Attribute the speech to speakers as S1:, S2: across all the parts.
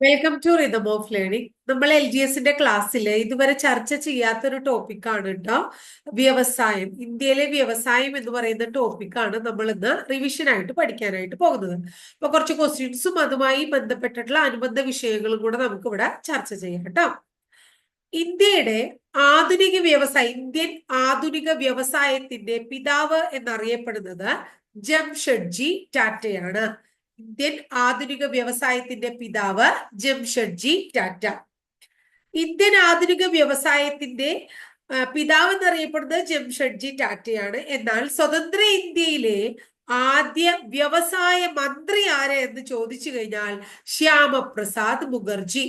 S1: Welcome to rhythm of learning നമ്മൾ L G എസിന്റെ ക്ലാസ്സിൽ ഇതുവരെ ചർച്ച ചെയ്യാത്തൊരു ടോപ്പിക്കാണ് കേട്ടോ വ്യവസായം. ഇന്ത്യയിലെ വ്യവസായം എന്ന് പറയുന്ന ടോപ്പിക്കാണ് നമ്മൾ ഇന്ന് റിവിഷൻ ആയിട്ട് പഠിക്കാനായിട്ട് പോകുന്നത്. അപ്പൊ കുറച്ച് ക്വസ്റ്റ്യൻസും അതുമായി ബന്ധപ്പെട്ടിട്ടുള്ള അനുബന്ധ വിഷയങ്ങളും കൂടെ നമുക്ക് ഇവിടെ ചർച്ച ചെയ്യാം കേട്ടോ ഇന്ത്യയുടെ ആധുനിക വ്യവസായ ഇന്ത്യൻ ആധുനിക വ്യവസായത്തിന്റെ പിതാവ് എന്നറിയപ്പെടുന്നത് ജംഷഡ്ജി ടാറ്റയാണ്. ഇന്ത്യൻ ആധുനിക വ്യവസായത്തിന്റെ പിതാവ് ജംഷഡ്ജി ടാറ്റ. ഇന്ത്യൻ ആധുനിക വ്യവസായത്തിന്റെ പിതാവ് എന്നറിയപ്പെടുന്നത് ജംഷഡ്ജി ടാറ്റയാണ്. എന്നാൽ സ്വതന്ത്ര ഇന്ത്യയിലെ ആദ്യ വ്യവസായ മന്ത്രി ആര് എന്ന് ചോദിച്ചു കഴിഞ്ഞാൽ ശ്യാമപ്രസാദ് മുഖർജി.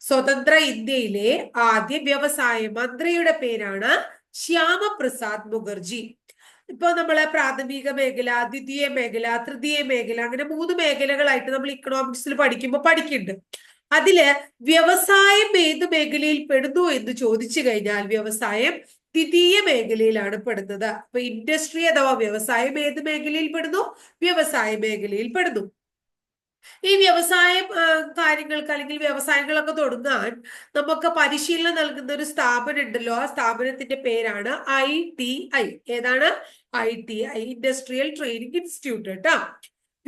S1: സ്വതന്ത്ര ഇന്ത്യയിലെ ആദ്യ വ്യവസായ മന്ത്രിയുടെ പേരാണ് ശ്യാമപ്രസാദ് മുഖർജി. ഇപ്പൊ നമ്മളെ പ്രാഥമിക മേഖല ദ്വിതീയ മേഖല തൃതീയ മേഖല അങ്ങനെ മൂന്ന് മേഖലകളായിട്ട് നമ്മൾ ഇക്കണോമിക്സിൽ പഠിക്കുമ്പോൾ പഠിക്കുന്നുണ്ട് അതിൽ വ്യവസായം ഏത് മേഖലയിൽ പെടുന്നു എന്ന് ചോദിച്ചു കഴിഞ്ഞാൽ വ്യവസായം ദ്വിതീയ മേഖലയിലാണ് പെടുന്നത്. അപ്പൊ ഇൻഡസ്ട്രി അഥവാ വ്യവസായം ഏത് മേഖലയിൽ പെടുന്നു? വ്യവസായ മേഖലയിൽ പെടുന്നു. ഈ വ്യവസായ കാര്യങ്ങൾക്ക് അല്ലെങ്കിൽ വ്യവസായങ്ങളൊക്കെ തുടങ്ങാൻ നമുക്ക് പരിശീലനം നൽകുന്ന ഒരു സ്ഥാപനം ഉണ്ടല്ലോ ആ സ്ഥാപനത്തിന്റെ പേരാണ് ഐ ടി ഐ. ഏതാണ്? I T I industrial training institute കേട്ടോ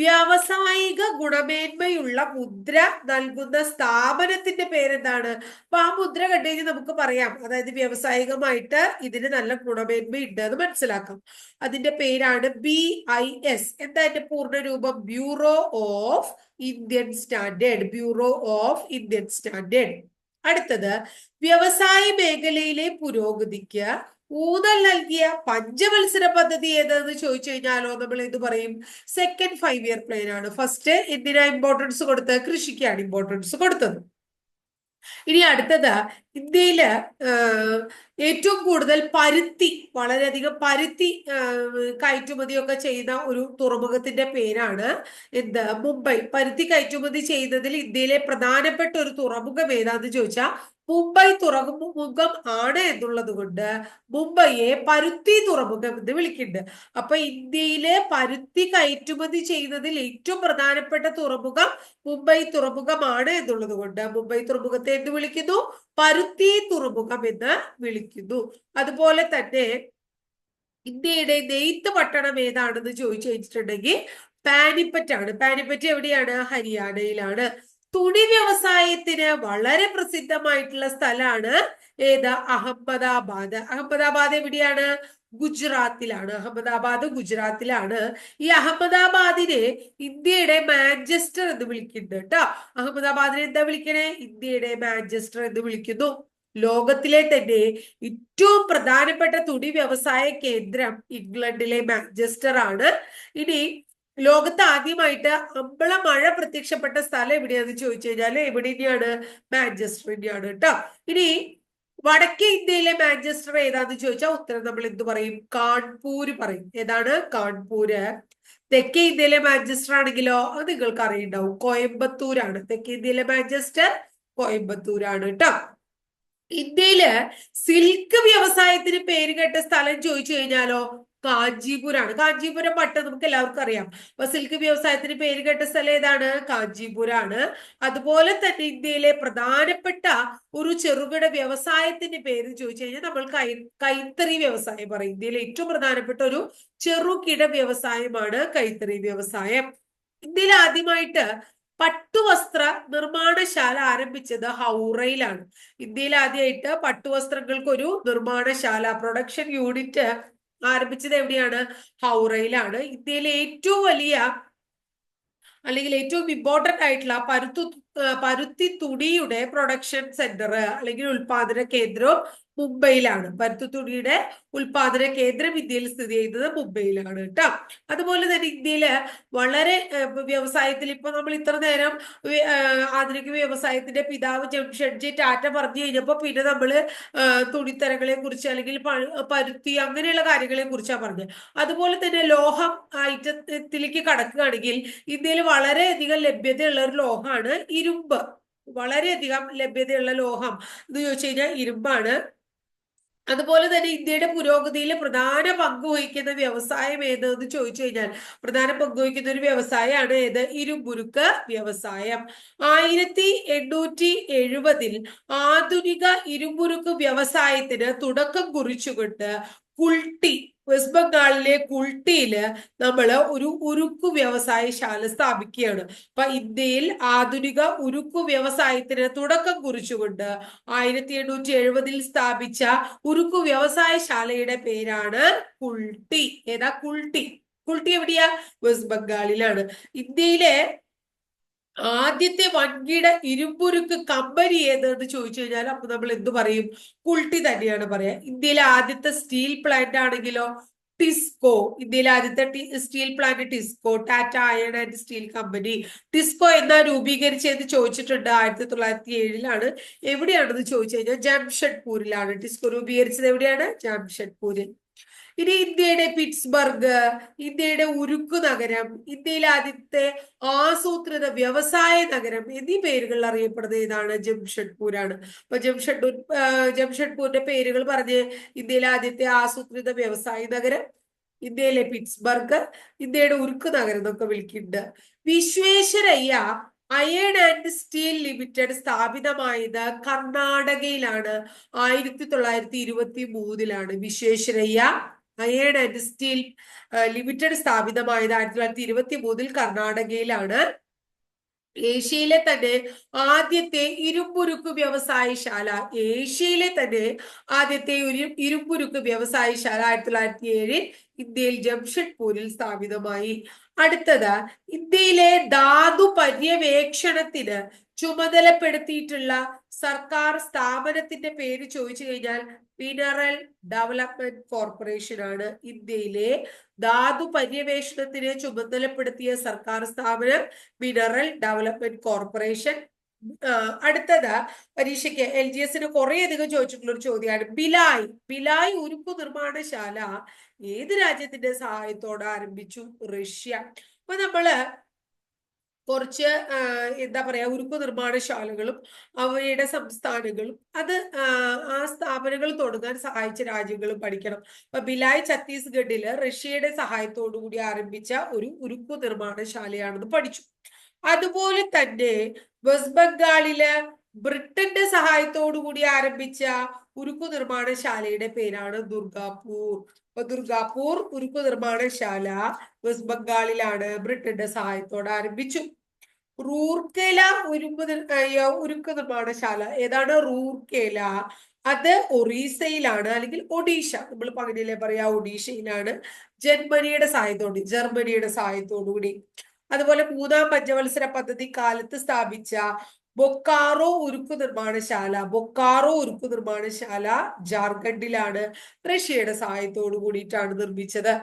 S1: വ്യാവസായിക ഗുണമേന്മയുള്ള മുദ്ര നൽകുന്ന സ്ഥാപനത്തിന്റെ പേരെന്താണ്? അപ്പൊ ആ മുദ്ര കണ്ടുകഴിഞ്ഞാൽ നമുക്ക് പറയാം. അതായത് വ്യാവസായികമായിട്ട് ഇതിന് നല്ല ഗുണമേന്മ ഉണ്ട് എന്ന് മനസ്സിലാക്കാം. അതിന്റെ പേരാണ് ബി ഐ എസ് എന്താ അതിന്റെ പൂർണരൂപം? Bureau of Indian standard bureau of Indian standard അടുത്തത് വ്യവസായ മേഖലയിലെ പുരോഗതിക്ക് ഊന്നൽ നൽകിയ പഞ്ചമത്സര പദ്ധതി ഏതെന്ന് ചോദിച്ചു കഴിഞ്ഞാലോ നമ്മൾ എന്ത് പറയും. സെക്കൻഡ് ഫൈവ് ഇയർ പ്ലാൻ ആണ്. ഫസ്റ്റ് എന്തിനാ ഇമ്പോർട്ടൻസ് കൊടുത്തത്? കൃഷിക്കാണ് ഇമ്പോർട്ടൻസ് കൊടുത്തത്. ഇനി അടുത്തത് ഇന്ത്യയിൽ ഏറ്റവും കൂടുതൽ പരുത്തി വളരെയധികം പരുത്തി കയറ്റുമതിയൊക്കെ ചെയ്യുന്ന ഒരു തുറമുഖത്തിന്റെ പേരാണ് എന്ത്? മുംബൈ. പരുത്തി കയറ്റുമതി ചെയ്യുന്നതിൽ ഇന്ത്യയിലെ പ്രധാനപ്പെട്ട ഒരു തുറമുഖം ഏതാന്ന് ചോദിച്ചാൽ മുംബൈ തുറമുഖം ആണ് എന്നുള്ളത് കൊണ്ട് മുംബൈയെ പരുത്തി തുറമുഖം എന്ന് വിളിക്കുന്നുണ്ട്. അപ്പൊ ഇന്ത്യയിലെ പരുത്തി കയറ്റുമതി ചെയ്യുന്നതിൽ ഏറ്റവും പ്രധാനപ്പെട്ട തുറമുഖം മുംബൈ തുറമുഖമാണ് എന്നുള്ളത് കൊണ്ട് മുംബൈ തുറമുഖത്തെ എന്ത് വിളിക്കുന്നു? പരുത്തി തുറമുഖം എന്ന് വിളിക്കുന്നു. അതുപോലെ തന്നെ ഇന്ത്യയുടെ നെയ്ത്ത് പട്ടണം ഏതാണെന്ന് ചോദിച്ചു കഴിഞ്ഞിട്ടുണ്ടെങ്കിൽ പാനിപ്പറ്റാണ്. പാനിപ്പറ്റ് എവിടെയാണ്? ഹരിയാനയിലാണ്. തുണി വ്യവസായത്തിന് വളരെ പ്രസിദ്ധമായിട്ടുള്ള സ്ഥലമാണ് ഏത്? അഹമ്മദാബാദ്. അഹമ്മദാബാദ് എവിടെയാണ്? ഗുജറാത്തിലാണ്. അഹമ്മദാബാദ് ഗുജറാത്തിലാണ്. ഈ അഹമ്മദാബാദിനെ ഇന്ത്യയുടെ മാഞ്ചസ്റ്റർ എന്ന് വിളിക്കുന്നുണ്ട് കേട്ടോ. അഹമ്മദാബാദിനെ എന്താ വിളിക്കണേ? ഇന്ത്യയുടെ മാഞ്ചസ്റ്റർ എന്ന് വിളിക്കുന്നു. ലോകത്തിലെ തന്നെ ഏറ്റവും പ്രധാനപ്പെട്ട തുണി വ്യവസായ കേന്ദ്രം ഇംഗ്ലണ്ടിലെ മാഞ്ചസ്റ്റർ ആണ്. ഇനി ലോകത്ത് ആദ്യമായിട്ട് അമ്പള മഴ പ്രത്യക്ഷപ്പെട്ട സ്ഥലം എവിടെയാന്ന് ചോദിച്ചു കഴിഞ്ഞാൽ എവിടെ തന്നെയാണ്? മാഞ്ചസ്റ്റർ തന്നെയാണ് കേട്ടോ. ഇനി വടക്കേ ഇന്ത്യയിലെ മാഞ്ചസ്റ്റർ ഏതാന്ന് ചോദിച്ചാൽ ഉത്തരം നമ്മൾ എന്ത് പറയും? കാൺപൂര് പറയും. ഏതാണ്? കാൺപൂര്. തെക്കേ ഇന്ത്യയിലെ മാഞ്ചസ്റ്റർ ആണെങ്കിലോ? അത് നിങ്ങൾക്ക് അറിയുണ്ടാവും. കോയമ്പത്തൂരാണ്. തെക്കേ ഇന്ത്യയിലെ മാഞ്ചസ്റ്റർ കോയമ്പത്തൂരാണ് കേട്ടോ. ഇന്ത്യയിൽ സിൽക്ക് വ്യവസായത്തിന് പേര് കേട്ട സ്ഥലം ചോദിച്ചു കഴിഞ്ഞാലോ? കാഞ്ചീപുരാണ്. കാഞ്ചീപുരം പട്ടം നമുക്ക് എല്ലാവർക്കും അറിയാം. അപ്പൊ സിൽക്ക് വ്യവസായത്തിന് പേര് കേട്ട സ്ഥലം ഏതാണ്? കാഞ്ചീപുരാണ്. അതുപോലെ തന്നെ ഇന്ത്യയിലെ പ്രധാനപ്പെട്ട ഒരു ചെറുകിട വ്യവസായത്തിന്റെ പേര് ചോദിച്ചു കഴിഞ്ഞാൽ നമ്മൾ കൈ കൈത്തറി വ്യവസായം പറയും. ഇന്ത്യയിലെ ഏറ്റവും പ്രധാനപ്പെട്ട ഒരു ചെറുകിട വ്യവസായമാണ് കൈത്തറി വ്യവസായം. ഇന്ത്യയിൽ ആദ്യമായിട്ട് പട്ടുവസ്ത്ര നിർമ്മാണശാല ആരംഭിച്ചത് ഹൗറയിലാണ്. ഇന്ത്യയിൽ ആദ്യമായിട്ട് പട്ടുവസ്ത്രങ്ങൾക്ക് ഒരു നിർമ്മാണശാല പ്രൊഡക്ഷൻ യൂണിറ്റ് ആരംഭിച്ചത് എവിടെയാണ്? ഹൗറയിലാണ്. ഇന്ത്യയിലെ ഏറ്റവും വലിയ അല്ലെങ്കിൽ ഏറ്റവും ഇമ്പോർട്ടന്റ് ആയിട്ടുള്ള പരുത്തു പരുത്തി തുണിയുടെ പ്രൊഡക്ഷൻ സെന്റർ അല്ലെങ്കിൽ ഉൽപാദന കേന്ദ്രവും മുംബൈയിലാണ്. പരുത്തുതുണിയുടെ ഉൽപാദന കേന്ദ്രം ഇന്ത്യയിൽ സ്ഥിതി ചെയ്യുന്നത് മുംബൈയിലാണ് കേട്ടോ. അതുപോലെ തന്നെ ഇന്ത്യയിൽ വളരെ വ്യവസായത്തിൽ ഇപ്പൊ നമ്മൾ ഇത്ര നേരം ആധുനിക വ്യവസായത്തിന്റെ പിതാവ് ജംഷഡ്ജി ടാറ്റ പറഞ്ഞു കഴിഞ്ഞപ്പോ പിന്നെ നമ്മൾ തുണിത്തരങ്ങളെ കുറിച്ച് അല്ലെങ്കിൽ പരുത്തി അങ്ങനെയുള്ള കാര്യങ്ങളെ കുറിച്ചാണ് പറഞ്ഞത്. അതുപോലെ തന്നെ ലോഹം ഐറ്റത്തിലേക്ക് കടക്കുകയാണെങ്കിൽ ഇന്ത്യയിൽ വളരെയധികം ലഭ്യതയുള്ള ഒരു ലോഹമാണ് ഇരുമ്പ്. വളരെയധികം ലഭ്യതയുള്ള ലോഹം എന്ന് ചോദിച്ചു കഴിഞ്ഞാൽ ഇരുമ്പാണ്. അതുപോലെ തന്നെ ഇന്ത്യയുടെ പുരോഗതിയിൽ പ്രധാന പങ്ക് വഹിക്കുന്ന വ്യവസായം ഏത് എന്ന് ചോദിച്ചു കഴിഞ്ഞാൽ പ്രധാന പങ്ക് വഹിക്കുന്ന ഒരു വ്യവസായമാണ് ഏത്? ഇരുമുരുക്ക് വ്യവസായം. ആയിരത്തി എണ്ണൂറ്റി എഴുപതിൽ ആധുനിക ഇരുമുരുക്ക് വ്യവസായത്തിന് തുടക്കം കുറിച്ചുകൊണ്ട് കുൾട്ടി വെസ്റ്റ് ബംഗാളിലെ കുൾട്ടിയിൽ നമ്മൾ ഒരു ഉരുക്കു വ്യവസായശാല സ്ഥാപിക്കുകയാണ്. അപ്പൊ ഇന്ത്യയിൽ ആധുനിക ഉരുക്കു വ്യവസായത്തിന് തുടക്കം കുറിച്ചുകൊണ്ട് ആയിരത്തി എണ്ണൂറ്റി എഴുപതിൽ സ്ഥാപിച്ച ഉരുക്കു വ്യവസായശാലയുടെ പേരാണ് കുൾട്ടി. ഏതാ കുൾട്ടി? കുൾട്ടി എവിടെയാ? വെസ്റ്റ് ബംഗാളിലാണ് ഇന്ത്യയിലെ ആദ്യത്തെ വൻകിട ഇരുമ്പുരുക്ക് കമ്പനി ഏതെന്ന് ചോദിച്ചു കഴിഞ്ഞാൽ അപ്പൊ നമ്മൾ എന്ത് പറയും? കുൾട്ടി തന്നെയാണ് പറയാ. ഇന്ത്യയിലെ ആദ്യത്തെ സ്റ്റീൽ പ്ലാന്റ് ആണെങ്കിലോ? ടിസ്കോ. ഇന്ത്യയിലെ ആദ്യത്തെ steel plant TISCO. Tata iron and steel company TISCO എന്നാ രൂപീകരിച്ചതെന്ന് ചോദിച്ചിട്ടുണ്ട് ആയിരത്തി തൊള്ളായിരത്തി ഏഴിലാണ്. എവിടെയാണെന്ന് ചോദിച്ചു കഴിഞ്ഞാൽ ജംഷഡ്പൂരിലാണ്. ടിസ്കോ രൂപീകരിച്ചത് എവിടെയാണ്? ജംഷഡ്പൂരിൽ. ഇനി ഇന്ത്യയുടെ പിറ്റ്സ്ബർഗ് ഇന്ത്യയുടെ ഉരുക്കു നഗരം ഇന്ത്യയിലെ ആദ്യത്തെ ആസൂത്രിത വ്യവസായ നഗരം എന്നീ പേരുകളിൽ അറിയപ്പെടുന്നത് ഏതാണ്? ജംഷഡ്പൂരാണ്. അപ്പൊ ജംഷഡ്പൂർ ജംഷഡ്പൂരിന്റെ പേരുകൾ പറഞ്ഞ് ഇന്ത്യയിലെ ആദ്യത്തെ ആസൂത്രിത വ്യവസായ നഗരം ഇന്ത്യയിലെ പിറ്റ്സ്ബർഗ് ഇന്ത്യയുടെ ഉരുക്കു നഗരം എന്നൊക്കെ വിളിക്കുന്നുണ്ട്. Visvesvaraya iron and steel limited സ്ഥാപിതമായത് കർണാടകയിലാണ്. ആയിരത്തി തൊള്ളായിരത്തി ഇരുപത്തി മൂന്നിലാണ് Visvesvaraya. Iron and steel limited സ്ഥാപിതമായത് ആയിരത്തി തൊള്ളായിരത്തി ഇരുപത്തി മൂന്നിൽ കർണാടകയിലാണ്. ഏഷ്യയിലെ തന്നെ ആദ്യത്തെ ഇരുമ്പുരുക്ക് വ്യവസായശാല. ഏഷ്യയിലെ തന്നെ ആദ്യത്തെ ഒരു ഇരുമ്പുരുക്ക് വ്യവസായശാല ആയിരത്തി തൊള്ളായിരത്തി ഏഴിൽ ഇന്ത്യയിൽ ജംഷഡ്പൂരിൽ സ്ഥാപിതമായി. അടുത്തത് ഇന്ത്യയിലെ ധാതു പര്യവേക്ഷണത്തിന് ചുമതലപ്പെടുത്തിയിട്ടുള്ള സർക്കാർ സ്ഥാപനത്തിന്റെ പേര് ചോദിച്ചു കഴിഞ്ഞാൽ മിനറൽ ഡെവലപ്മെന്റ് കോർപ്പറേഷൻ ആണ്. ഇന്ത്യയിലെ ധാതു പര്യവേഷണത്തിന് ചുമതലപ്പെടുത്തിയ സർക്കാർ സ്ഥാപനം മിനറൽ ഡെവലപ്മെന്റ് കോർപ്പറേഷൻ. അടുത്തത് പരീക്ഷയ്ക്ക് എൽ ജി എസിന് കുറെ അധികം ചോദിച്ചിട്ടുള്ള ഒരു ചോദ്യമാണ്. ബിലായ് ബിലായ് ഉരുപ്പ് നിർമ്മാണശാല ഏത് രാജ്യത്തിന്റെ സഹായത്തോടെ ആരംഭിച്ചു? റഷ്യ. അപ്പൊ നമ്മൾ കുറച്ച് എന്താ പറയാ ഉരുക്കു നിർമ്മാണശാലകളും അവയുടെ സംസ്ഥാനങ്ങളും അത് ആ സ്ഥാപനങ്ങൾ തുടങ്ങാൻ സഹായിച്ച രാജ്യങ്ങളും പഠിക്കണം. അപ്പൊ ബിലായ് ഛത്തീസ്ഗഡിൽ റഷ്യയുടെ കൂടി ആരംഭിച്ച ഒരു ഉരുക്കു നിർമ്മാണശാലയാണെന്ന് പഠിച്ചു. അതുപോലെ തന്നെ വെസ്റ്റ് ബംഗാളിൽ ബ്രിട്ടന്റെ കൂടി ആരംഭിച്ച ഉരുക്കു നിർമ്മാണശാലയുടെ പേരാണ് ദുർഗാപൂർ. അപ്പൊ ദുർഗാപൂർ ഉരുക്കു നിർമ്മാണശാല വെസ്റ്റ് ബംഗാളിലാണ് ബ്രിട്ടന്റെ സഹായത്തോടെ ആരംഭിച്ചു. റൂർക്കേല ഉരുമ്പ് ഉരുക്കു നിർമ്മാണശാല. ഏതാണ് റൂർക്കേല? അത് ഒറീസയിലാണ് അല്ലെങ്കിൽ ഒഡീഷ. നമ്മൾ പകുതിയിലെ പറയാ? ഒഡീഷയിലാണ് ജർമ്മനിയുടെ സഹായത്തോടെ ജർമ്മനിയുടെ സഹായത്തോടുകൂടി അതുപോലെ മൂന്നാം പഞ്ചവത്സര പദ്ധതി കാലത്ത് സ്ഥാപിച്ച ബൊക്കാറോ ഉരുക്കു നിർമ്മാണശാല ബൊക്കാറോ ഉരുക്കു നിർമ്മാണശാല ജാർഖണ്ഡിലാണ് റഷ്യയുടെ സഹായത്തോടു കൂടിയിട്ടാണ് നിർമ്മിച്ചത്.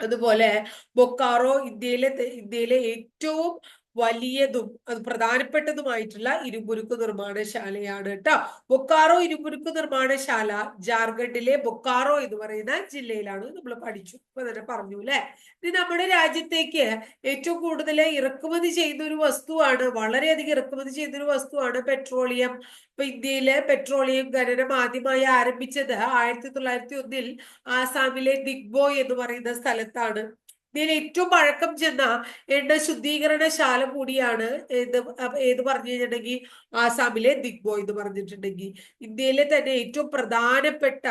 S1: അതുപോലെ ബൊക്കാറോ ഇന്ത്യയിലെ ഇന്ത്യയിലെ ഏറ്റവും വലിയതും അത് പ്രധാനപ്പെട്ടതുമായിട്ടുള്ള ഇരുമ്പുരുക്ക് നിർമ്മാണശാലയാണ് കേട്ടോ ബൊക്കാറോ ഇരുമ്പുരുക്ക് നിർമ്മാണശാല ജാർഖണ്ഡിലെ ബൊക്കാറോ എന്ന് പറയുന്ന ജില്ലയിലാണ് നമ്മൾ പഠിച്ചു. ഇപ്പൊ തന്നെ പറഞ്ഞു അല്ലെ ഇത് നമ്മുടെ രാജ്യത്തേക്ക് ഏറ്റവും കൂടുതൽ ഇറക്കുമതി ചെയ്യുന്ന ഒരു വസ്തുവാണ് വളരെയധികം ഇറക്കുമതി ചെയ്യുന്ന ഒരു വസ്തുവാണ് പെട്രോളിയം. ഇപ്പൊ ഇന്ത്യയിലെ പെട്രോളിയം ഖനനം ആദ്യമായി ആരംഭിച്ചത് ആയിരത്തി തൊള്ളായിരത്തി ഒന്നിൽ ആസാമിലെ ദിഗ്ബോയ് എന്ന് പറയുന്ന സ്ഥലത്താണ്. ഇന്ത്യയിൽ ഏറ്റവും പഴക്കം ചെന്ന എണ്ണ ശുദ്ധീകരണശാല കൂടിയാണ് ഏത് ഏത് പറഞ്ഞു കഴിഞ്ഞിട്ടുണ്ടെങ്കിൽ ആസാമിലെ ദിഗ്ബോ എന്ന് പറഞ്ഞിട്ടുണ്ടെങ്കിൽ. ഇന്ത്യയിലെ തന്നെ ഏറ്റവും പ്രധാനപ്പെട്ട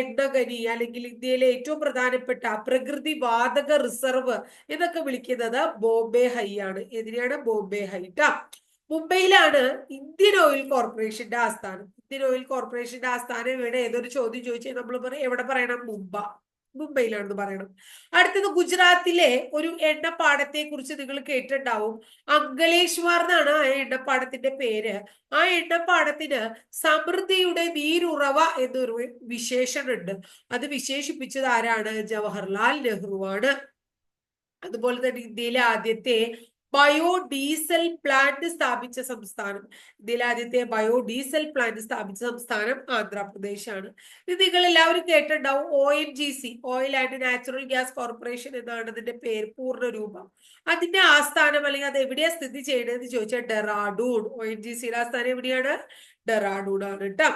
S1: എണ്ണഖനി അല്ലെങ്കിൽ ഇന്ത്യയിലെ ഏറ്റവും പ്രധാനപ്പെട്ട പ്രകൃതി വാതക റിസർവ് എന്നൊക്കെ വിളിക്കുന്നത് ബോംബെ ഹൈ ആണ്. എതിനെയാണ് ബോംബെ ഹൈ ട്ടാ. മുംബൈയിലാണ് ഇന്ത്യൻ ഓയിൽ കോർപ്പറേഷന്റെ ആസ്ഥാനം. ഇന്ത്യൻ ഓയിൽ കോർപ്പറേഷന്റെ ആസ്ഥാനം ഇവിടെ ഏതൊരു ചോദ്യം ചോദിച്ചാൽ നമ്മൾ പറയും എവിടെ പറയണം? മുംബ. മുംബൈയിലാണെന്ന് പറയണം. അടുത്തത് ഗുജറാത്തിലെ ഒരു എണ്ണപ്പാടത്തെ കുറിച്ച് നിങ്ങൾ കേട്ടിട്ടുണ്ടാവും. അങ്കലേശ്വർ എന്നാണ് ആ എണ്ണപ്പാടത്തിന്റെ പേര്. ആ എണ്ണപ്പാടത്തിന് സമൃദ്ധിയുടെ നീരുറവ എന്നൊരു വിശേഷണുണ്ട്. അത് വിശേഷിപ്പിച്ചത് ആരാണ്? ജവഹർലാൽ നെഹ്റുവാണ്. അതുപോലെ തന്നെ ഇന്ത്യയിലെ ആദ്യത്തെ ബയോഡീസൽ പ്ലാന്റ് സ്ഥാപിച്ച സംസ്ഥാനം. ഇന്ത്യയിലെ ആദ്യത്തെ ബയോഡീസൽ പ്ലാന്റ് സ്ഥാപിച്ച സംസ്ഥാനം ആന്ധ്രാപ്രദേശാണ്. ഇത് നിങ്ങൾ എല്ലാവരും കേട്ടിട്ടുണ്ടാവും. O N G C oil and natural gas corporation എന്നാണ് അതിന്റെ പേര് പൂർണ രൂപം അതിന്റെ ആസ്ഥാനം അല്ലെങ്കിൽ അത് എവിടെയാണ് സ്ഥിതി ചെയ്യണതെന്ന് ചോദിച്ചാൽ ഡെറാഡൂൺ. ഒ എൻ ജി സിയുടെ ആസ്ഥാനം എവിടെയാണ്? ഡെറാഡൂൺ ആണ് കേട്ടോ.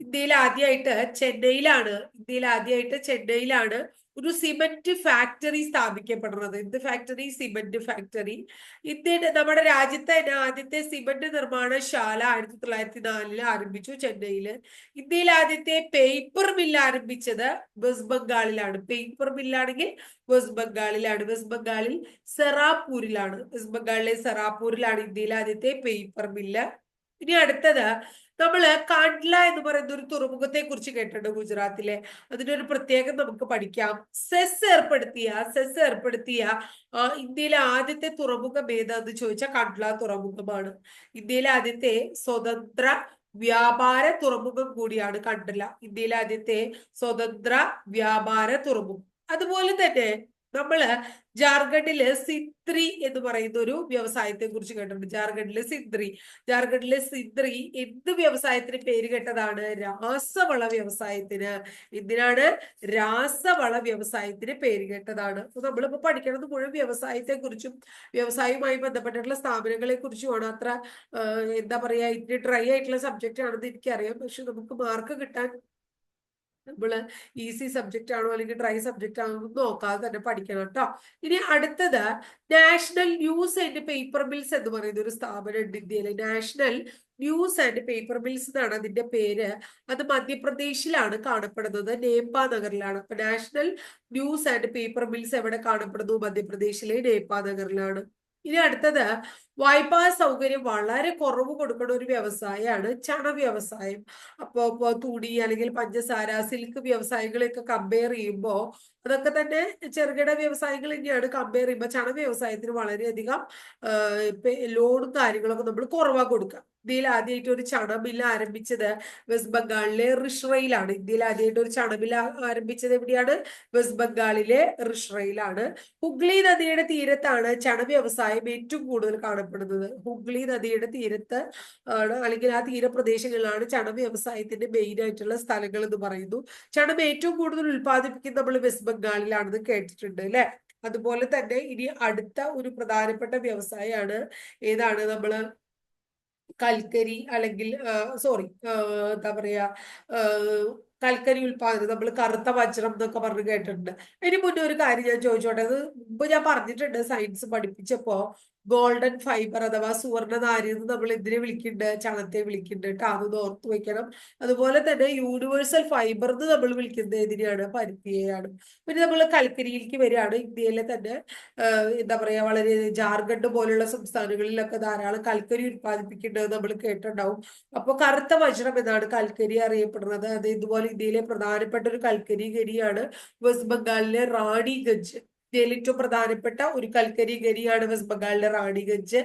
S1: ഇന്ത്യയിൽ ആദ്യമായിട്ട് ചെന്നൈയിലാണ്. ഇന്ത്യയിൽ ആദ്യമായിട്ട് ചെന്നൈയിലാണ് ഒരു സിമെന്റ് ഫാക്ടറി സ്ഥാപിക്കപ്പെടുന്നത്. എന്ത് ഫാക്ടറി സിമെന്റ് ഫാക്ടറി ഇന്ത്യയുടെ നമ്മുടെ രാജ്യത്തെ ആദ്യത്തെ സിമെന്റ് നിർമ്മാണശാല ആയിരത്തി തൊള്ളായിരത്തി നാലിൽ ആരംഭിച്ചു ചെന്നൈയിൽ ഇന്ത്യയിൽ ആദ്യത്തെ പേപ്പർ മില്ല് ആരംഭിച്ചത് വെസ്റ്റ് ബംഗാളിലാണ്. പേപ്പർ മില്ലാണെങ്കിൽ വെസ്റ്റ് ബംഗാളിലാണ്. വെസ്റ്റ് ബംഗാളിൽ സെറാപ്പൂരിലാണ്. വെസ്റ്റ് ബംഗാളിലെ സെറാപ്പൂരിലാണ് ഇന്ത്യയിലെ ആദ്യത്തെ പേപ്പർ മില്ല് ഇനി അടുത്തത് നമ്മൾ കാണ്ട്ല എന്ന് പറയുന്ന ഒരു തുറമുഖത്തെ കുറിച്ച് കേട്ടിട്ടുണ്ട് ഗുജറാത്തിലെ. അതിന്റെ ഒരു പ്രത്യേകം നമുക്ക് പഠിക്കാം. സെസ് ഏർപ്പെടുത്തിയ സെസ് ഏർപ്പെടുത്തിയ ഇന്ത്യയിലെ ആദ്യത്തെ തുറമുഖം ഏതാന്ന് ചോദിച്ചാൽ കാണ്ട്ല തുറമുഖമാണ്. ഇന്ത്യയിലെ ആദ്യത്തെ സ്വതന്ത്ര വ്യാപാര തുറമുഖം കൂടിയാണ് കണ്ടില്ല ഇന്ത്യയിലെ ആദ്യത്തെ സ്വതന്ത്ര വ്യാപാര തുറമുഖം. അതുപോലെ തന്നെ നമ്മൾ ജാർഖണ്ഡിൽ സിത്രി എന്ന് പറയുന്ന ഒരു വ്യവസായത്തെ കുറിച്ച് കേട്ടിട്ടുണ്ട്. ജാർഖണ്ഡിലെ സിദ്രി. ജാർഖണ്ഡിലെ സിദ്രി എന്ത് വ്യവസായത്തിന് പേര് കേട്ടതാണ്? രാസവള വ്യവസായത്തിന്. എന്തിനാണ്? രാസവള വ്യവസായത്തിന് പേര് കേട്ടതാണ്. അപ്പൊ നമ്മളിപ്പോ പഠിക്കണത് മുഴുവൻ വ്യവസായത്തെ കുറിച്ചും വ്യവസായവുമായി ബന്ധപ്പെട്ടിട്ടുള്ള സ്ഥാപനങ്ങളെ കുറിച്ചുമാണ് അത്ര എന്താ പറയാ ഇത്തിരി ഡ്രൈ ആയിട്ടുള്ള സബ്ജക്റ്റ് ആണെന്ന് എനിക്കറിയാം. പക്ഷെ നമുക്ക് മാർക്ക് കിട്ടാൻ നമ്മൾ ഈസി സബ്ജക്റ്റ് ആണോ അല്ലെങ്കിൽ ഡ്രൈ സബ്ജക്റ്റ് ആണോ എന്ന് നോക്കാതെ തന്നെ പഠിക്കണം കേട്ടോ. ഇനി അടുത്തത് national news and paper mills എന്ന് പറയുന്ന ഒരു സ്ഥാപനം ഉണ്ട് ഇന്ത്യയിലെ. National news and paper mills എന്നാണ് അതിന്റെ പേര്. അത് മധ്യപ്രദേശിലാണ് കാണപ്പെടുന്നത്. നേപ്പ നഗറിലാണ്. അപ്പൊ national news and paper mills എവിടെ കാണപ്പെടുന്നു? മധ്യപ്രദേശിലെ നേപ്പ നഗറിലാണ്. ഇനി അടുത്തത് വായ്പാ സൗകര്യം വളരെ കുറവ് കൊടുക്കുന്ന ഒരു വ്യവസായമാണ് ചണ വ്യവസായം. അപ്പോ തുടി അല്ലെങ്കിൽ പഞ്ചസാര സിൽക്ക് വ്യവസായങ്ങളെയൊക്കെ കമ്പയർ ചെയ്യുമ്പോൾ അതൊക്കെ തന്നെ ചെറുകിട വ്യവസായങ്ങൾ തന്നെയാണ് കമ്പയർ ചെയ്യുമ്പോൾ ചണ വ്യവസായത്തിന് വളരെയധികം ലോണും കാര്യങ്ങളൊക്കെ നമ്മൾ കുറവാ കൊടുക്കുക ഇന്ത്യയിൽ ആദ്യമായിട്ട് ഒരു ചണ മില്ല് ആരംഭിച്ചത് വെസ്റ്റ് ബംഗാളിലെ റിഷ്റയിലാണ്. ഇന്ത്യയിൽ ആദ്യമായിട്ട് ഒരു ചണ മില്ല് ആരംഭിച്ചത് എവിടെയാണ്? വെസ്റ്റ് ബംഗാളിലെ റിഷ്റയിലാണ്. ഹുഗ്ലി നദിയുടെ തീരത്താണ് ചണ വ്യവസായം ഏറ്റവും കൂടുതൽ കാണപ്പെടുന്നത്. ഹുഗ്ലി നദിയുടെ തീരത്ത് ആണ് അല്ലെങ്കിൽ ആ തീരപ്രദേശങ്ങളിലാണ് ചണ വ്യവസായത്തിന്റെ മെയിൻ ആയിട്ടുള്ള സ്ഥലങ്ങൾ എന്ന് പറയുന്നു. ചണം ഏറ്റവും കൂടുതൽ ഉൽപ്പാദിപ്പിക്കുന്നത് നമ്മൾ വെസ്റ്റ് ബംഗാളിലാണെന്ന് കേട്ടിട്ടുണ്ട് അല്ലെ? അതുപോലെ തന്നെ ഇനി അടുത്ത ഒരു പ്രധാനപ്പെട്ട വ്യവസായമാണ് ഏതാണ് നമ്മൾ കൽക്കരി അല്ലെങ്കിൽ സോറി എന്താ പറയാ കൽക്കരി ഉൽപാദനം നമ്മൾ കറുത്ത വജ്രം എന്നൊക്കെ പറഞ്ഞ് കേട്ടിട്ടുണ്ട്. അതിന് മുന്നേ ഒരു കാര്യം ഞാൻ ചോദിച്ചോട്ടെ അത് മുമ്പ് ഞാൻ പറഞ്ഞിട്ടുണ്ട് സയൻസ് പഠിപ്പിച്ചപ്പോ ഗോൾഡൻ ഫൈബർ അഥവാ സുവർണ നാരി എന്ന് നമ്മൾ എന്തിനെ വിളിക്കുന്നുണ്ട് ചണത്തെ വിളിക്കുന്നുണ്ട് കേട്ടോ? അതൊന്ന് ഓർത്ത് വെക്കണം. അതുപോലെ തന്നെ യൂണിവേഴ്സൽ ഫൈബർ എന്ന് നമ്മൾ വിളിക്കുന്നത് എതിരെയാണ് പരുത്തിയെയാണ്. പിന്നെ നമ്മൾ കൽക്കരിയിലേക്ക് വരികയാണ്. ഇന്ത്യയിലെ തന്നെ എന്താ പറയാ വളരെ ജാർഖണ്ഡ് പോലുള്ള സംസ്ഥാനങ്ങളിലൊക്കെ ധാരാളം കൽക്കരി ഉത്പാദിപ്പിക്കേണ്ടത് നമ്മൾ കേട്ടിട്ടുണ്ടാവും. അപ്പൊ കറുത്ത വജ്രം എന്നാണ് കൽക്കരി അറിയപ്പെടുന്നത്. അത് ഇതുപോലെ ഇന്ത്യയിലെ പ്രധാനപ്പെട്ട ഒരു കൽക്കരി ഖനിയാണ് വെസ്റ്റ് ബംഗാളിലെ റാണിഗഞ്ച് ഇന്ത്യയിൽ ഏറ്റവും പ്രധാനപ്പെട്ട ഒരു കൽക്കരി ഗരിയാണ് വെസ്റ്റ് ബംഗാളിലെ റാണിഗഞ്ച്.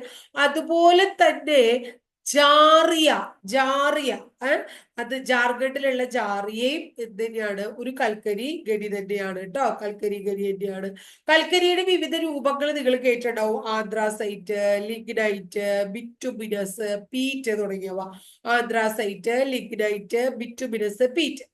S1: അതുപോലെ തന്നെ ജാറിയ ജാറിയ അത് ജാർഖണ്ഡിലുള്ള ജാറിയയും എന്ത് തന്നെയാണ്. ഒരു കൽക്കരി ഗരി തന്നെയാണ് കേട്ടോ. കൽക്കരി ഗരി തന്നെയാണ്. കൽക്കരിയുടെ വിവിധ രൂപങ്ങൾ നിങ്ങൾ കേട്ടിട്ടുണ്ടാവും. ആന്ത്രാസൈറ്റ് ലിഗ്നൈറ്റ് ബിറ്റുമിനസ് പീറ്റ് തുടങ്ങിയവ. Anthracite lignite bituminous peat.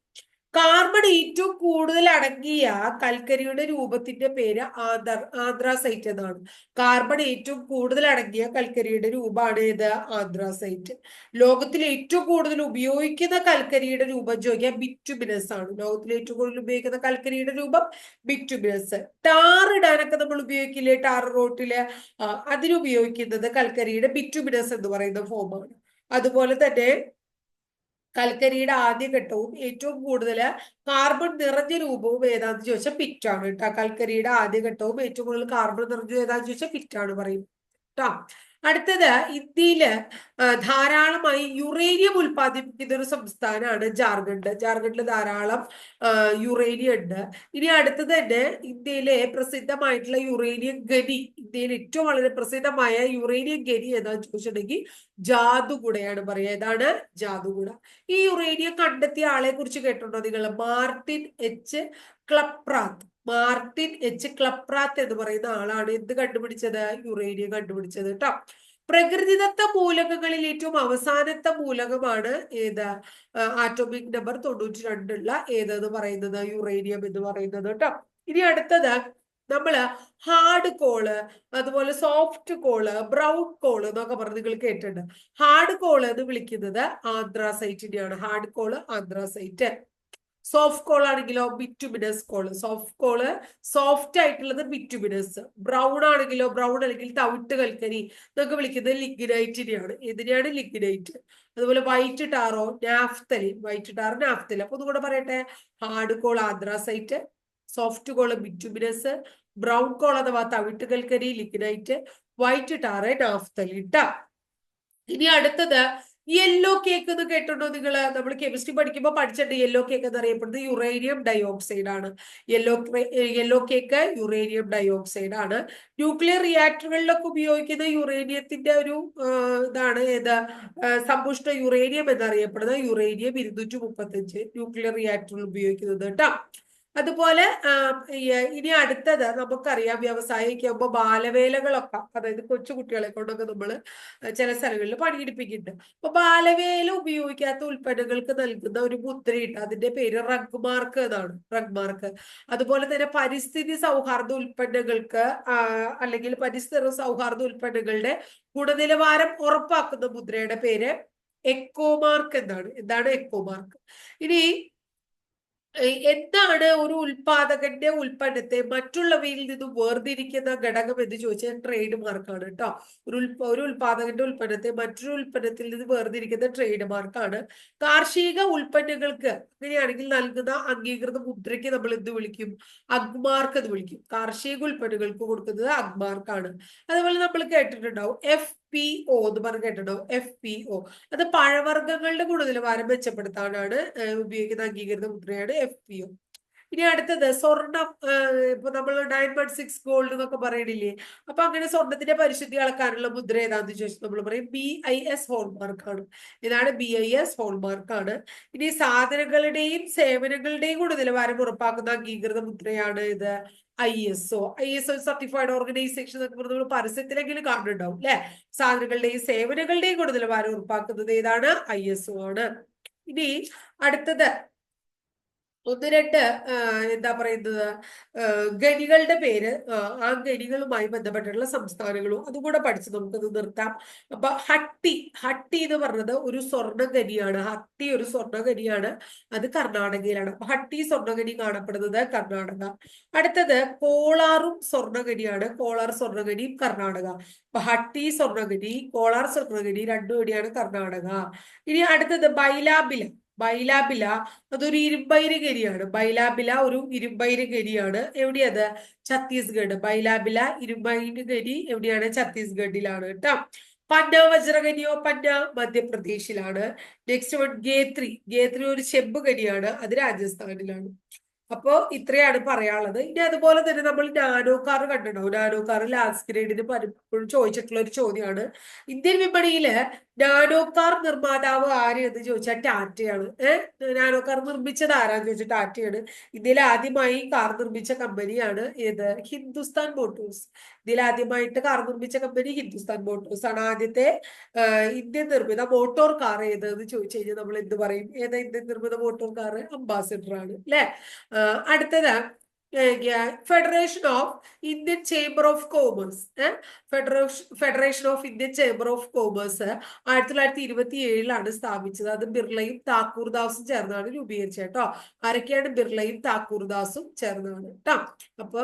S1: Carbon ഏറ്റവും കൂടുതൽ അടങ്ങിയ കൽക്കരിയുടെ രൂപത്തിന്റെ പേര് ആന്ധ്ര ആന്ധ്രാസൈറ്റ് എന്നാണ് കാർബൺ ഏറ്റവും കൂടുതൽ അടങ്ങിയ കൽക്കരിയുടെ രൂപമാണ് ഏത് ആന്ധ്രാസൈറ്റ്. ലോകത്തിൽ ഏറ്റവും കൂടുതൽ ഉപയോഗിക്കുന്ന കൽക്കരിയുടെ രൂപം ചോദിക്കുക ബിറ്റുബിനസ് ആണ്. ലോകത്തിൽ ഏറ്റവും കൂടുതൽ ഉപയോഗിക്കുന്ന കൽക്കരിയുടെ രൂപം ബിറ്റുബിനസ് ടാർ ഇടാനൊക്കെ നമ്മൾ ഉപയോഗിക്കില്ലേ? ടാർ റോട്ടിൽ അതിനുപയോഗിക്കുന്നത് കൽക്കരിയുടെ ബിറ്റുബിനസ് എന്ന് പറയുന്ന ഫോമാണ് അതുപോലെ തന്നെ കൽക്കരിയുടെ ആദ്യഘട്ടവും ഏറ്റവും കൂടുതൽ കാർബൺ നിറഞ്ഞ രൂപവും ഏതാന്ന് ചോദിച്ചാൽ പിറ്റാണ് കേട്ടോ കൽക്കരിയുടെ ആദ്യഘട്ടവും ഏറ്റവും കൂടുതൽ കാർബൺ നിറഞ്ഞ ഏതാന്ന് ചോദിച്ചാൽ പിറ്റാണ് പറയും. കേട്ടോ അടുത്തത് ഇന്ത്യയിൽ ധാരാളമായി യുറേനിയം ഉൽപ്പാദിപ്പിക്കുന്ന ഒരു സംസ്ഥാനമാണ് ജാർഖണ്ഡ്. ജാർഖണ്ഡിൽ ധാരാളം യുറേനിയം ഉണ്ട്. ഇനി അടുത്തത് തന്നെ ഇന്ത്യയിലെ പ്രസിദ്ധമായിട്ടുള്ള യുറേനിയം ഖനി. ഇന്ത്യയിൽ ഏറ്റവും വളരെ പ്രസിദ്ധമായ യുറേനിയം ഖനി ഏതാന്ന് ചോദിച്ചിട്ടുണ്ടെങ്കിൽ ജാദുഗുഡയാണ് പറയുക. ഏതാണ്? ജാദുഗുഡ ഈ യുറേനിയം കണ്ടെത്തിയ ആളെ കുറിച്ച് കേട്ടിട്ടുണ്ടോ നിങ്ങൾ? Martin H. Klaproth Martin H. Klaproth എന്ന് പറയുന്ന ആളാണ്. എന്ത് കണ്ടുപിടിച്ചത്? യുറേനിയം കണ്ടുപിടിച്ചത് കേട്ടോ പ്രകൃതിദത്ത മൂലകങ്ങളിൽ ഏറ്റവും അവസാനത്തെ മൂലകമാണ് ഏത്? ആറ്റോമിക് നമ്പർ തൊണ്ണൂറ്റി രണ്ടുള്ള ഏതെന്ന് പറയുന്നത്? യുറേനിയം എന്ന് പറയുന്നത് കേട്ടോ ഇനി അടുത്തത് നമ്മൾ ഹാർഡ് കോൾ അതുപോലെ സോഫ്റ്റ് കോൾ ബ്രൗൺ കോൾ എന്നൊക്കെ പറഞ്ഞ് നിങ്ങൾ കേട്ടിട്ടുണ്ട്. ഹാർഡ് കോൾ എന്ന് വിളിക്കുന്നത് ആന്ത്രാസൈറ്റിനെയാണ്. Hard coal anthracite. Soft coal ആണെങ്കിലോ bituminous coal soft coal soft ആയിട്ടുള്ളത് ബിറ്റുബിഡസ് ബ്രൗൺ ആണെങ്കിലോ ബ്രൗൺ അല്ലെങ്കിൽ തവിട്ട് കൽക്കരി എന്നൊക്കെ വിളിക്കുന്നത് ലിഗ്നൈറ്റിനെയാണ് ഇതിനെയാണ് ലിഗ്നൈറ്റ് അതുപോലെ വൈറ്റ് ടാറോ നാഫ്തലിൻ വൈറ്റ് ടാർ നാഫ്തലിൻ അപ്പൊ ഒന്നുകൂടെ പറയട്ടെ. Hard coal anthracite soft coal bituminous brown coal അഥവാ തവിട്ട് കൽക്കരി ലിഗ്നൈറ്റ് വൈറ്റ് ടാറ് നാഫ്തലിൻ ഇനി അടുത്തത് യെല്ലോ കേക്ക് എന്ന് കേട്ടിട്ടുണ്ടോ നിങ്ങൾ നമ്മൾ കെമിസ്ട്രി പഠിക്കുമ്പോൾ പഠിച്ചിട്ടുണ്ട് യെല്ലോ കേക്ക് എന്ന് അറിയപ്പെടുന്നത് യുറേനിയം ഡയോക്സൈഡ് ആണ്. Yellow yellow cake uranium dioxide ആണ്. ന്യൂക്ലിയർ റിയാക്ടറുകളിലൊക്കെ ഉപയോഗിക്കുന്ന യുറേനിയത്തിന്റെ ഒരു ഇതാണ് ഏതാ സമ്പുഷ്ട യുറേനിയം എന്നറിയപ്പെടുന്നത്. യുറേനിയം ഇരുന്നൂറ്റി മുപ്പത്തഞ്ച് ന്യൂക്ലിയർ റിയാക്ടറിൽ ഉപയോഗിക്കുന്നത് കേട്ടോ. അതുപോലെ ഇനി അടുത്തത് നമുക്കറിയാം വ്യവസായിക്കുമ്പോൾ ബാലവേലകളൊക്കെ അതായത് കൊച്ചു കുട്ടികളെ കൊണ്ടൊക്കെ നമ്മൾ ചില സ്ഥലങ്ങളിൽ പണിയെടുപ്പിക്കുന്നുണ്ട്. അപ്പൊ ബാലവേല ഉപയോഗിക്കാത്ത ഉൽപ്പന്നങ്ങൾക്ക് നൽകുന്ന ഒരു മുദ്രയുണ്ട്. അതിന്റെ പേര് റഗ് മാർക്ക് എന്നാണ്. റഗ് മാർക്ക് അതുപോലെ തന്നെ പരിസ്ഥിതി സൗഹാർദ്ദ ഉൽപ്പന്നങ്ങൾക്ക് അല്ലെങ്കിൽ പരിസ്ഥിതി സൗഹാർദ്ദ ഉൽപ്പന്നങ്ങളുടെ ഗുണനിലവാരം ഉറപ്പാക്കുന്ന മുദ്രയുടെ പേര് എക്കോമാർക്ക് എന്നാണ്. എന്താണ് എക്കോമാർക്ക് ഇനി എന്താണ് ഒരു ഉൽപാദകന്റെ ഉൽപ്പന്നത്തെ മറ്റുള്ളവയിൽ നിന്നും വേർതിരിക്കുന്ന ഘടകം എന്ന് ചോദിച്ചാൽ ട്രേഡ് മാർക്കാണ് കേട്ടോ ഒരു ഒരു ഉൽപാദകന്റെ ഉൽപ്പന്നത്തെ മറ്റൊരു ഉൽപ്പന്നത്തിൽ നിന്ന് വേർതിരിക്കുന്ന ട്രേഡ് മാർക്കാണ് കാർഷിക ഉൽപ്പന്നങ്ങൾക്ക് അങ്ങനെയാണെങ്കിൽ നൽകുന്ന അംഗീകൃത മുദ്രയ്ക്ക് നമ്മൾ എന്ത് വിളിക്കും? അഗ്മാർക്ക് എന്ന് വിളിക്കും. കാർഷിക ഉൽപ്പന്നങ്ങൾക്ക് കൊടുക്കുന്നത് അഗ്മാർക്കാണ് അതുപോലെ നമ്മൾ കേട്ടിട്ടുണ്ടാവും എഫ് പി ഒ എന്ന് പറഞ്ഞ് കേട്ടോ എഫ് പി ഒ അത് പഴവർഗങ്ങളുടെ കൂടുതൽ വരം മെച്ചപ്പെടുത്താനാണ് ഉപയോഗിക്കുന്ന അംഗീകൃത മുദ്രയാണ് എഫ് പി ഒ ഇനി അടുത്തത് സ്വർണം ഇപ്പൊ നമ്മൾ നയൻ വൺ സിക്സ് ഗോൾഡ് എന്നൊക്കെ പറയണില്ലേ? അപ്പൊ അങ്ങനെ സ്വർണത്തിന്റെ പരിശുദ്ധി അളക്കാനുള്ള മുദ്ര ഏതാന്ന് ചോദിച്ചാൽ നമ്മൾ പറയും. ബി ഐ എസ് ഹോൾമാർക്ക് ആണ്. ഇതാണ് ബി ഐ എസ് ഹോൾമാർക്ക് ആണ്. ഇനി സാധനങ്ങളുടെയും സേവനങ്ങളുടെയും കൂടെ നിലവാരം ഉറപ്പാക്കുന്ന അംഗീകൃത മുദ്രയാണ് ഇത് I S O I S O certified organisation നമ്മൾ പരസ്യത്തിലെങ്കിലും കാണുന്നുണ്ടാവും അല്ലെ സാധനങ്ങളുടെയും സേവനങ്ങളുടെയും കൂടെ നിലവാരം ഉറപ്പാക്കുന്നത് ഏതാണ്? ഐ എസ് ഒ ആണ്. ഇനി അടുത്തത് ഒന്ന് എന്താ പറയുന്നത് ഗനികളുടെ പേര് ആ, ഗനികളുമായി ബന്ധപ്പെട്ടിട്ടുള്ള സംസ്ഥാനങ്ങളും അതും കൂടെ പഠിച്ച് നമുക്കത് നിർത്താം. അപ്പൊ ഹട്ടി ഹട്ടി എന്ന് പറഞ്ഞത് ഒരു സ്വർണഗനിയാണ് ഹട്ടി ഒരു സ്വർണഗനിയാണ് അത് കർണാടകയിലാണ്. അപ്പൊ ഹട്ടി സ്വർണഗനി കാണപ്പെടുന്നത് കർണാടക. അടുത്തത് കോളാറും സ്വർണഗനിയാണ് കോളാർ സ്വർണഖനിയും കർണാടക. അപ്പൊ ഹട്ടി സ്വർണഗനി കോളാർ സ്വർണഗനി രണ്ടു എവിടെയാണ് കർണാടക. ഇനി അടുത്തത് ബൈലാബില. ബൈലാബില. അതൊരു ഇരുമ്പയിര് കരിയാണ് ബൈലാബില ഒരു ഇരുമ്പയിര് കരിയാണ് എവിടെയത്? ഛത്തീസ്ഗഡ്. ബൈലാബില ഇരുമ്പയിര് കരി എവിടെയാണ്? ഛത്തീസ്ഗഡിലാണ് കേട്ടോ. പന്ന വജ്രകനിയോ പന്ന മധ്യപ്രദേശിലാണ്. Next one Khetri. ഗേത്രി ഒരു ചെമ്പ് കനിയാണ് അത് രാജസ്ഥാനിലാണ്. അപ്പോ ഇത്രയാണ് പറയാനുള്ളത്. ഇനി അതുപോലെ തന്നെ നമ്മൾ നാനോ കാർ കണ്ടിട്ടുണ്ടാവും. കാർ ലാസ്റ്റ് ഗ്രേഡിന് പലപ്പോഴും ചോദിച്ചിട്ടുള്ള ഒരു ചോദ്യമാണ്. ഇന്ത്യൻ വിപണിയിൽ നാനോ കാർ നിർമ്മാതാവ് ആര് എന്ന് ചോദിച്ചാൽ ടാറ്റയാണ്. ഏഹ് നാനോ കാർ നിർമ്മിച്ചത് ആരാന്ന് ചോദിച്ചാൽ ടാറ്റയാണ്. ഇന്ത്യയിൽ ആദ്യമായി കാർ നിർമ്മിച്ച കമ്പനിയാണ് ഏത്? ഹിന്ദുസ്ഥാൻ മോട്ടോഴ്സ്. ഇന്ത്യയിൽ ആദ്യമായിട്ട് കാർ നിർമ്മിച്ച കമ്പനി ഹിന്ദുസ്ഥാൻ മോട്ടോഴ്സ് ആണ്. ആദ്യത്തെ ഇന്ത്യൻ നിർമ്മിത മോട്ടോർ കാർ ഏത് എന്ന് ചോദിച്ചു കഴിഞ്ഞാൽ നമ്മൾ എന്ത് പറയും? ഏതാ ഇന്ത്യൻ നിർമ്മിത മോട്ടോർ കാർ? അംബാസിഡർ ആണ്. അല്ലെ? അടുത്തത് federation of Indian chamber of commerce federation federation of Indian chamber of commerce ആയിരത്തി തൊള്ളായിരത്തി ഇരുപത്തി ഏഴിലാണ് സ്ഥാപിച്ചത്. അത് ബിർളയും താക്കൂർ ദാസും ചേർന്നാണ് രൂപീകരിച്ചത് കേട്ടോ. ആരൊക്കെയാണ് ബിർളയും താക്കൂർ ദാസും ചേർന്നാണ് കേട്ടോ? അപ്പൊ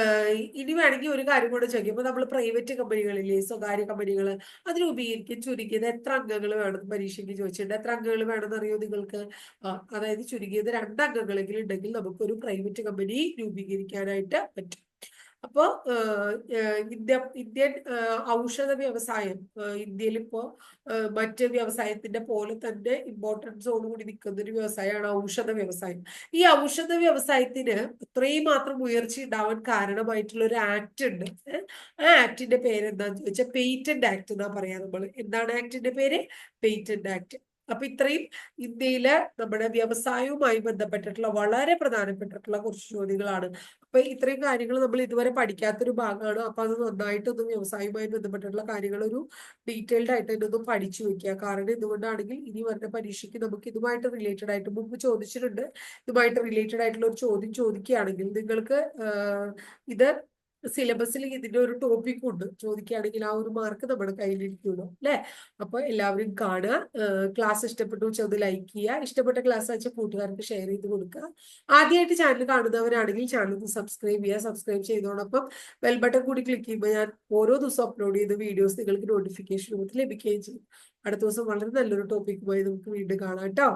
S1: ആഹ് ഇനി വേണമെങ്കിൽ ഒരു കാര്യം കൂടെ ചോദിക്കും. അപ്പൊ നമ്മൾ പ്രൈവറ്റ് കമ്പനികളില്ലേ സ്വകാര്യ കമ്പനികൾ അത് രൂപീകരിക്കും ചുരുങ്ങിയത് എത്ര അംഗങ്ങൾ വേണം പരീക്ഷയ്ക്ക് ചോദിച്ചിട്ടുണ്ട്. എത്ര അംഗങ്ങൾ വേണമെന്ന് അറിയോ നിങ്ങൾക്ക് അതായത് ചുരുങ്ങിയത് രണ്ട് അംഗങ്ങളെങ്കിലും ഉണ്ടെങ്കിൽ നമുക്കൊരു പ്രൈവറ്റ് കമ്പനി രൂപീകരിക്കാനായിട്ട് പറ്റും. അപ്പോ ഇന്ത്യ ഇന്ത്യൻ ഔഷധ വ്യവസായം ഇന്ത്യയിൽ മറ്റ് വ്യവസായത്തിന്റെ പോലെ തന്നെ ഇമ്പോർട്ടൻസോട് കൂടി നിൽക്കുന്ന ഒരു വ്യവസായമാണ് ഔഷധ വ്യവസായം. ഈ ഔഷധ വ്യവസായത്തിന് ഇത്രയും മാത്രം ഉയർച്ച ഉണ്ടാവാൻ കാരണമായിട്ടുള്ള ഒരു ആക്ട് ഉണ്ട് ആ ആക്ടിന്റെ പേര് എന്താന്ന് ചോദിച്ചാൽ പേറ്റന്റ് ആക്ട് എന്നാ പറയാ നമ്മൾ എന്താണ് ആക്ടിന്റെ പേര്? പേറ്റന്റ് ആക്ട് അപ്പൊ ഇത്രയും ഇന്ത്യയിലെ നമ്മുടെ വ്യവസായവുമായി ബന്ധപ്പെട്ടിട്ടുള്ള വളരെ പ്രധാനപ്പെട്ടിട്ടുള്ള കുറച്ച് ചോദ്യങ്ങളാണ്. അപ്പൊ ഇത്രയും കാര്യങ്ങൾ നമ്മൾ ഇതുവരെ പഠിക്കാത്തൊരു ഭാഗമാണ്. അപ്പൊ അത് നന്നായിട്ടൊന്ന് വ്യവസായവുമായി ബന്ധപ്പെട്ടിട്ടുള്ള കാര്യങ്ങൾ ഒരു ഡീറ്റെയിൽഡ് ആയിട്ട് ഇതൊന്നും പഠിച്ചു വെക്കുക. കാരണം ഇതുകൊണ്ടാണെങ്കിൽ ഇനി വരുന്ന പരീക്ഷയ്ക്ക് നമുക്ക് ഇതുമായിട്ട് റിലേറ്റഡ് ആയിട്ട് മുമ്പ് ചോദിച്ചിട്ടുണ്ട്. ഇതുമായിട്ട് റിലേറ്റഡ് ആയിട്ടുള്ള ഒരു ചോദ്യം ചോദിക്കുകയാണെങ്കിൽ നിങ്ങൾക്ക് ഇത് സിലബസിൽ ഇതിന്റെ ഒരു ടോപ്പിക് ഉണ്ട്. ചോദിക്കുകയാണെങ്കിൽ ആ ഒരു മാർക്ക് നമ്മുടെ കയ്യിലിരിക്കുള്ളൂ അല്ലെ? അപ്പൊ എല്ലാവരും കാണുക. ക്ലാസ് ഇഷ്ടപ്പെട്ടു വെച്ചാൽ ഒന്ന് ലൈക്ക് ചെയ്യുക. ഇഷ്ടപ്പെട്ട ക്ലാസ് വെച്ചാൽ കൂട്ടുകാർക്ക് ഷെയർ ചെയ്ത് കൊടുക്കുക. ആദ്യമായിട്ട് ചാനൽ കാണുന്നവരാണെങ്കിൽ ചാനൽ സബ്സ്ക്രൈബ് ചെയ്യുക. സബ്സ്ക്രൈബ് ചെയ്തോടൊപ്പം ബെൽ ബട്ടൺ കൂടി ക്ലിക്ക് ചെയ്യുമ്പോൾ ഞാൻ ഓരോ ദിവസം അപ്ലോഡ് ചെയ്ത വീഡിയോസ് നിങ്ങൾക്ക് നോട്ടിഫിക്കേഷൻ രൂപത്തിൽ ലഭിക്കുകയും ചെയ്യും. അടുത്ത ദിവസം വളരെ നല്ലൊരു ടോപ്പിക്കുമായി നമുക്ക് വീണ്ടും കാണാം കേട്ടോ.